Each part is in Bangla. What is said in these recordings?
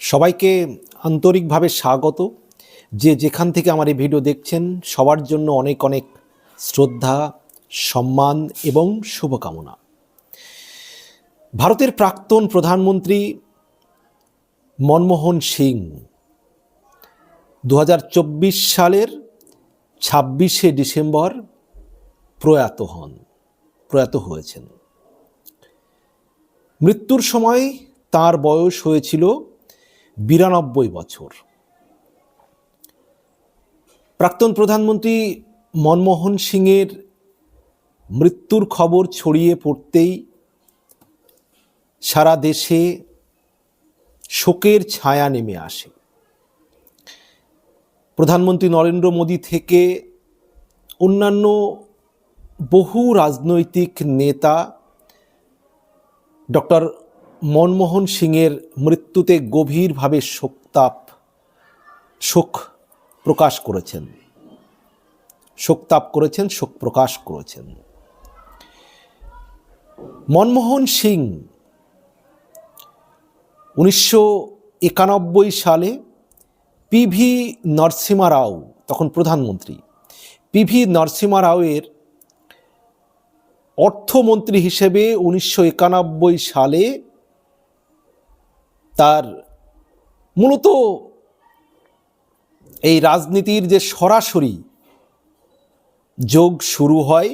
সবাইকে আন্তরিকভাবে স্বাগত। যে যেখান থেকে আমার এই ভিডিও দেখছেন, সবার জন্য অনেক অনেক শ্রদ্ধা, সম্মান এবং শুভকামনা। ভারতের প্রাক্তন প্রধানমন্ত্রী মনমোহন সিং দু হাজার চব্বিশ সালের ছাব্বিশে ডিসেম্বর প্রয়াত হন, প্রয়াত হয়েছেন। মৃত্যুর সময় তার বয়স হয়েছিল বিরানব্বই বছর। প্রাক্তন প্রধানমন্ত্রী মনমোহন সিংয়ের মৃত্যুর খবর ছড়িয়ে পড়তেই সারা দেশে শোকের ছায়া নেমে আসে। প্রধানমন্ত্রী নরেন্দ্র মোদী থেকে অন্যান্য বহু রাজনৈতিক নেতা ডক্টর মনমোহন সিংয়ের মৃত্যুতে গভীরভাবে শোকতাপ, শোক প্রকাশ করেছেন। শোকতাপ করেছেন, শোক প্রকাশ করেছেন। মনমোহন সিং উনিশশো একানব্বই সালে পিভি নরসিমা রাও, তখন প্রধানমন্ত্রী পিভি নরসিমা রাওয়ের অর্থমন্ত্রী হিসেবে উনিশশো একানব্বই সালে তার মূলত এই রাজনীতির যে সরাসরি যোগ শুরু হয়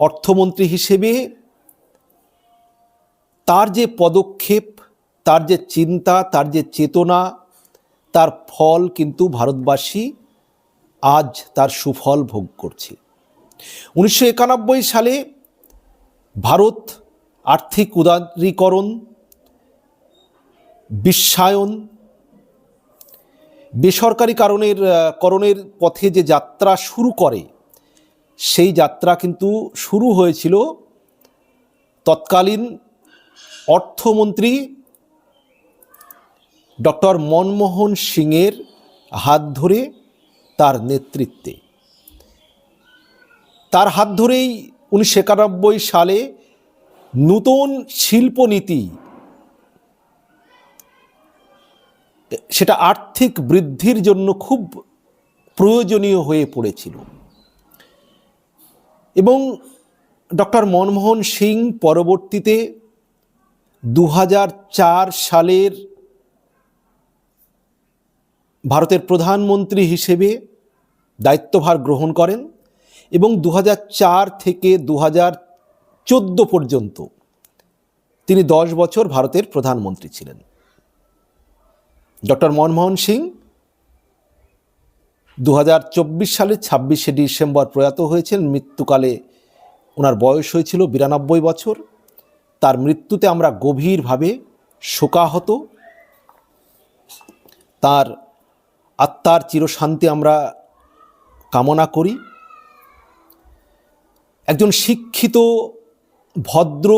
অর্থমন্ত্রী হিসেবে, তার যে পদক্ষেপ, তার যে চিন্তা, তার যে চেতনা, তার ফল কিন্তু ভারতবাসী আজ তার সুফল ভোগ করছে। উনিশশো একানব্বই সালে ভারত আর্থিক উদারীকরণ বিশ্বায়ন। বেসরকারি কারণের করণের পথে যে যাত্রা শুরু করে, সেই যাত্রা কিন্তু শুরু হয়েছিল তৎকালীন অর্থমন্ত্রী ডক্টর মনমোহন সিংয়ের হাত ধরে তার নেতৃত্বে। তার হাত ধরেই উনিশশো একানব্বই সালে নূতন শিল্পনীতি সেটা আর্থিক বৃদ্ধির জন্য খুব প্রয়োজনীয় হয়ে পড়েছিল। এবং ডক্টর মনমোহন সিং পরবর্তীতে দু হাজার চার সালের ভারতের প্রধানমন্ত্রী হিসেবে দায়িত্বভার গ্রহণ করেন এবং দু হাজার চার থেকে দু চোদ্দ পর্যন্ত তিনি দশ বছর ভারতের প্রধানমন্ত্রী ছিলেন। ডক্টর মনমোহন সিং দু সালের ছাব্বিশে ডিসেম্বর প্রয়াত হয়েছেন। মৃত্যুকালে ওনার বয়স হয়েছিল বিরানব্বই বছর। তার মৃত্যুতে আমরা গভীরভাবে শোকাহত। তার আত্মার চিরশান্তি আমরা কামনা করি। একজন শিক্ষিত, ভদ্র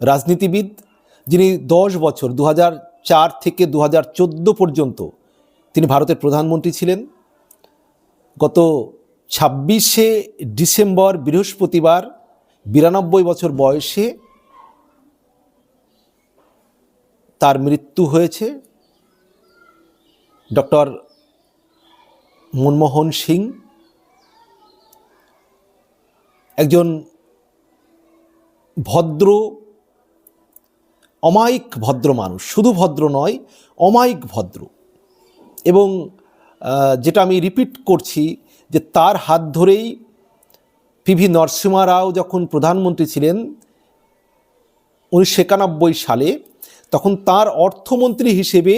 রাজনীতিবিদ যিনি দশ বছর দু হাজার চার থেকে দু চোদ্দ পর্যন্ত তিনি ভারতের প্রধানমন্ত্রী ছিলেন। গত ছাব্বিশে ডিসেম্বর বৃহস্পতিবার বিরানব্বই বছর বয়সে তার মৃত্যু হয়েছে। ডক্টর মনমোহন সিং একজন ভদ্র অমায়িক ভদ্র মানুষ, শুধু ভদ্র নয়, অমায়িক ভদ্র। এবং যেটা আমি রিপিট করছি যে তার হাত ধরেই পিভি নরসিমা রাও যখন প্রধানমন্ত্রী ছিলেন উনিশশো একানব্বই সালে, তখন তার অর্থমন্ত্রী হিসেবে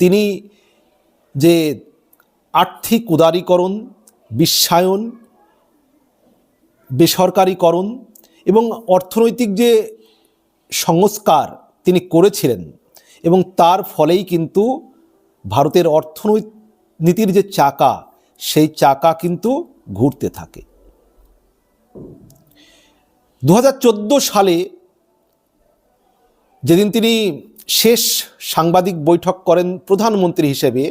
তিনি যে আর্থিক উদারীকরণ, বিশ্বায়ন, বেসরকারীকরণ এবং অর্থনৈতিক যে সংস্কার তিনি করেছিলেন এবং তার ফলেই কিন্তু ভারতের অর্থনীতির যে চাকা, সেই চাকা কিন্তু ঘুরতে থাকে। দু হাজার চোদ্দ সালে যেদিন তিনি শেষ সাংবাদিক বৈঠক করেন প্রধানমন্ত্রী হিসেবে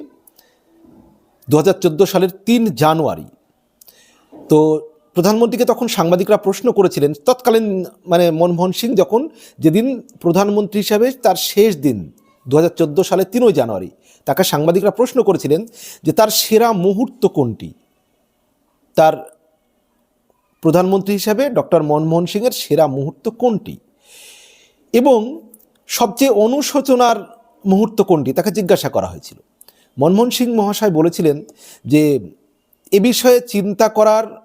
দু হাজার চোদ্দ সালের তিন জানুয়ারি, তো প্রধানমন্ত্রীকে তখন সাংবাদিকরা প্রশ্ন করেছিলেন, তৎকালীন মানে মনমোহন সিং যখন যেদিন প্রধানমন্ত্রী হিসাবে তার শেষ দিন দু হাজার চোদ্দ সালে তিনই জানুয়ারি, তাকে সাংবাদিকরা প্রশ্ন করেছিলেন যে তার সেরা মুহূর্ত কোনটি? তার প্রধানমন্ত্রী হিসাবে ডক্টর মনমোহন সিংয়ের সেরা মুহূর্ত কোনটি? এবং সবচেয়ে অনুশোচনার মুহূর্ত কোনটি? তাকে জিজ্ঞাসা করা হয়েছিল। মনমোহন সিং মহাশয় বলেছিলেন যে, এ বিষয়ে চিন্তা করার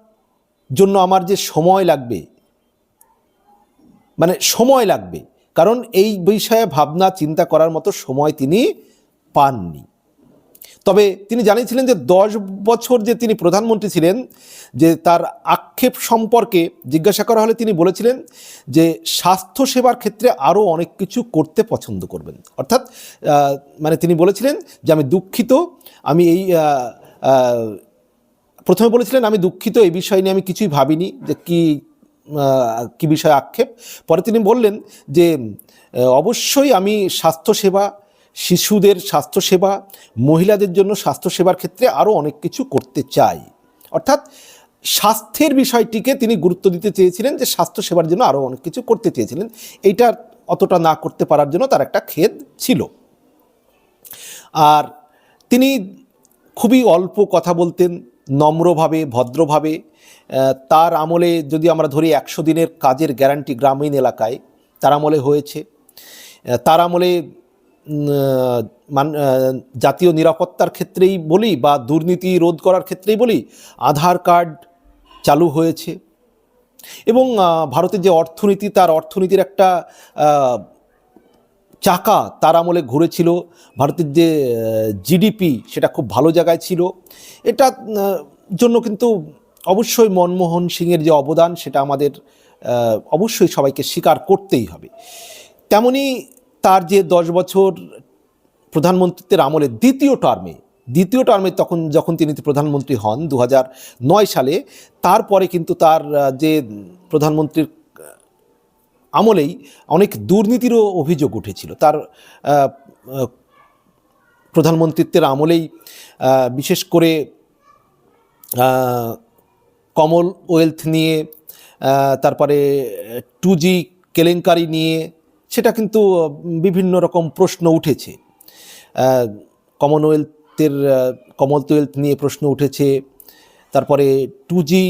জন্য আমার যে সময় লাগবে মানে সময় লাগবে, কারণ এই বিষয়ে ভাবনা, চিন্তা করার মতো সময় তিনি পাননি। তবে তিনি জানিয়েছিলেন যে দশ বছর যে তিনি প্রধানমন্ত্রী ছিলেন, যে তার আক্ষেপ সম্পর্কে জিজ্ঞাসা করা হলে তিনি বলেছিলেন যে স্বাস্থ্যসেবার ক্ষেত্রে আরও অনেক কিছু করতে পছন্দ করবেন। অর্থাৎ মানে তিনি বলেছিলেন যে আমি দুঃখিত, আমি এই প্রথমে বলেছিলেন, আমি দুঃখিত, এই বিষয় নিয়ে আমি কিছুই ভাবিনি যে কি কি বিষয়ে আক্ষেপ। পরে তিনি বললেন যে অবশ্যই আমি স্বাস্থ্যসেবা, শিশুদের স্বাস্থ্যসেবা, মহিলাদের জন্য স্বাস্থ্যসেবার ক্ষেত্রে আরও অনেক কিছু করতে চাই। অর্থাৎ স্বাস্থ্যের বিষয়টিকে তিনি গুরুত্ব দিতে চেয়েছিলেন যে স্বাস্থ্যসেবার জন্য আরও অনেক কিছু করতে চেয়েছিলেন। এইটা অতটা না করতে পারার জন্য তার একটা খেদ ছিল। আর তিনি খুবই অল্প কথা বলতেন নম্রভাবে, ভদ্রভাবে তার আমলে যদি আমরা ধরি একশো দিনের কাজের গ্যারান্টি গ্রামীণ এলাকায়, তার আমলে হয়েছে। তার আমলে মান- জাতীয় নিরাপত্তার ক্ষেত্রেই বলি বা দুর্নীতি রোধ করার ক্ষেত্রেই বলি, আধার কার্ড চালু হয়েছে। এবং ভারতের যে অর্থনীতি, তার অর্থনীতির একটা চাকা তার আমলে ঘুরেছিল। ভারতের যে জিডিপি সেটা খুব ভালো জায়গায় ছিল। এটা জন্য কিন্তু অবশ্যই মনমোহন সিংয়ের যে অবদান সেটা আমাদের অবশ্যই সবাইকে স্বীকার করতেই হবে। তেমনি তার যে দশ বছর প্রধানমন্ত্রীত্বের আমলে দ্বিতীয় টার্মে দ্বিতীয় টার্মে তখন যখন তিনি প্রধানমন্ত্রী হন দু নয় সালে, তারপরে কিন্তু তার যে প্রধানমন্ত্রীর আমলেই অনেক দুর্নীতিরও অভিযোগ উঠেছিল। তার প্রধানমন্ত্রিত্বের আমলেই বিশেষ করে আহ, কমনওয়েলথ নিয়ে তারপরে টু জি কেলেঙ্কারি নিয়ে সেটা কিন্তু বিভিন্ন রকম প্রশ্ন উঠেছে। কমনওয়েলথের কমনওয়েলথ নিয়ে প্রশ্ন উঠেছে তারপরে টু জি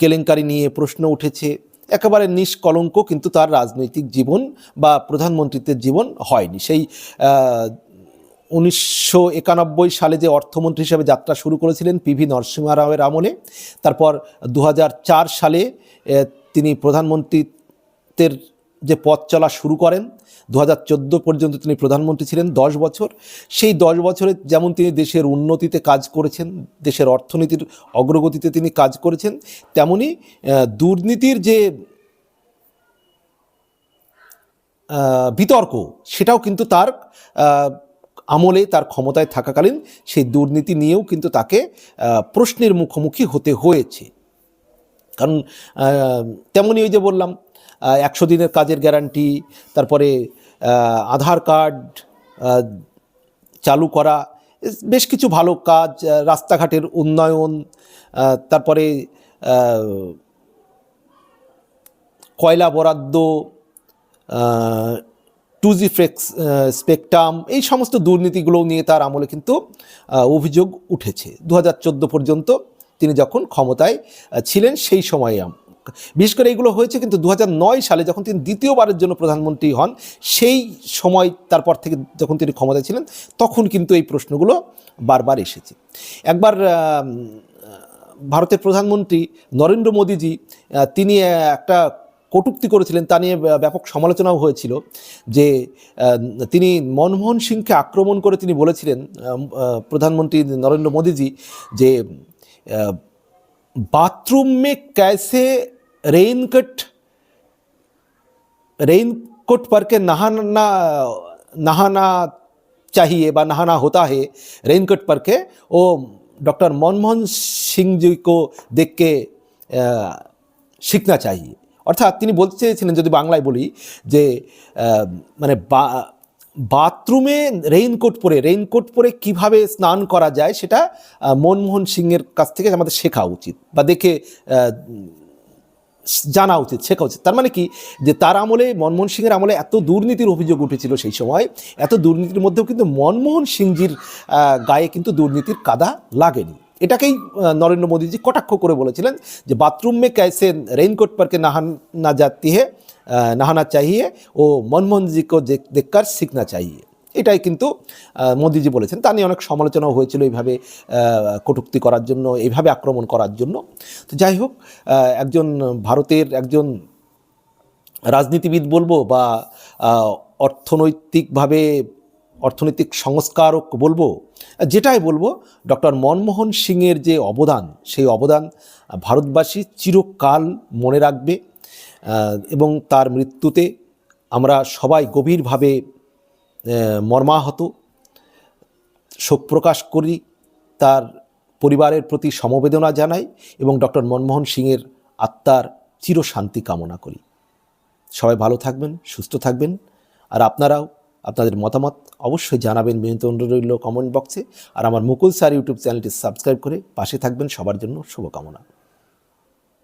কেলেঙ্কারি নিয়ে প্রশ্ন উঠেছে। একেবারে নিষ্কলঙ্ক কিন্তু তার রাজনৈতিক জীবন বা প্রধানমন্ত্রীত্বের জীবন হয়নি। সেই উনিশশো একানব্বই সালে যে অর্থমন্ত্রী হিসেবে যাত্রা শুরু করেছিলেন পিভি নরসিংহ রাওয়ের আমলে, তারপর দু হাজার চার সালে তিনি প্রধানমন্ত্রীত্বের যে পথ চলা শুরু করেন, দু হাজার চোদ্দ পর্যন্ত তিনি প্রধানমন্ত্রী ছিলেন, দশ বছর। সেই দশ বছরে যেমন তিনি দেশের উন্নতিতে কাজ করেছেন, দেশের অর্থনীতির অগ্রগতিতে তিনি কাজ করেছেন, তেমনি দুর্নীতির যে বিতর্ক, সেটাও কিন্তু তার আমলে, তার ক্ষমতায় থাকাকালীন সেই দুর্নীতি নিয়েও কিন্তু তাকে প্রশ্নের মুখোমুখি হতে হয়েছে। কারণ তেমনই ওই যে বললাম একশো দিনের কাজের গ্যারান্টি তারপরে আধার কার্ড চালু করা বেশ কিছু ভালো কাজ রাস্তাঘাটের উন্নয়ন তারপরে কয়লা বরাদ্দ টু জি ফ্লেক্স স্পেকট্রাম এই সমস্ত দুর্নীতিগুলো নিয়ে তার আমলে কিন্তু অভিযোগ উঠেছে। দু হাজার চোদ্দ পর্যন্ত তিনি যখন ক্ষমতায় ছিলেন, সেই সময়ে বিশেষ করে এগুলো হয়েছে কিন্তু দু হাজার নয় সালে যখন তিনি দ্বিতীয়বারের জন্য প্রধানমন্ত্রী হন, সেই সময় তারপর থেকে যখন তিনি ক্ষমতায় ছিলেন, তখন কিন্তু এই প্রশ্নগুলো বারবার এসেছে। একবার ভারতের প্রধানমন্ত্রী নরেন্দ্র মোদীজি তিনি একটা কটুক্তি করেছিলেন, তা নিয়ে ব্যাপক সমালোচনাও হয়েছিল যে তিনি মনমোহন সিংকে আক্রমণ করে তিনি বলেছিলেন প্রধানমন্ত্রী নরেন্দ্র মোদীজি যে বাথরুম মে ক্যাসে कैसे रेनकोट रेनकोट पर के नहाना नहाना चाहिए বা नहाना होता है रेनकोट पर के वो डॉक्टर मनमोहन सिंह जी को देख के আহ, শিখনা চাইয়ে অর্থাৎ তিনি বলতে চেয়েছিলেন যদি বাংলায় বলি যে আহ, মানে বা বাথরুমে রেইনকোট পরে রেইনকোট পরে কিভাবে স্নান করা যায় সেটা আহ, মনমোহন সিংয়ের কাছ থেকে আমাদের শেখা উচিত বা দেখে আহ, জানা উচিত, শেখা উচিত। তার মানে কি? যে তার আমলে, মনমোহন সিংয়ের আমলে এত দুর্নীতির অভিযোগ উঠেছিল সেই সময়, এত দুর্নীতির মধ্যেও কিন্তু মনমোহন সিংজির গায়ে কিন্তু দুর্নীতির কাদা লাগেনি। এটাকেই নরেন্দ্র মোদীজি কটাক্ষ করে বলেছিলেন যে বাথরুম মে ক্যাসে রেইনকোট পার্কে নাহান, না যাত্রী হে নাহানা চাহিয়ে ও মনমোহনজিকে দেখার দেখকার শিখনা চাহিয়ে। এটাই কিন্তু মোদিজি বলেছেন। তা নিয়ে অনেক সমালোচনাও হয়েছিল এইভাবে কটূক্তি করার জন্য, এইভাবে আক্রমণ করার জন্য। তো যাই হোক একজন ভারতের একজন রাজনীতিবিদ বলব বা অর্থনৈতিকভাবে অর্থনৈতিক সংস্কারক বলব, যেটাই বলব, ডক্টর মনমোহন সিংয়ের যে অবদান, সেই অবদান ভারতবাসী চিরকাল মনে রাখবে এবং তার মৃত্যুতে আমরা সবাই গভীরভাবে মর্মাহত, শোক প্রকাশ করি, তার পরিবারের প্রতি সমবেদনা জানাই এবং ডক্টর মনমোহন সিংয়ের আত্মার চিরশান্তি কামনা করি। সবাই ভালো থাকবেন, সুস্থ থাকবেন। আর আপনারাও আপনাদের মতামত অবশ্যই জানাবেন বিনীত রইল কমেন্ট বক্সে আর আমার মুকুল স্যার ইউটিউব চ্যানেলটি সাবস্ক্রাইব করে পাশে থাকবেন। সবার জন্য শুভকামনা।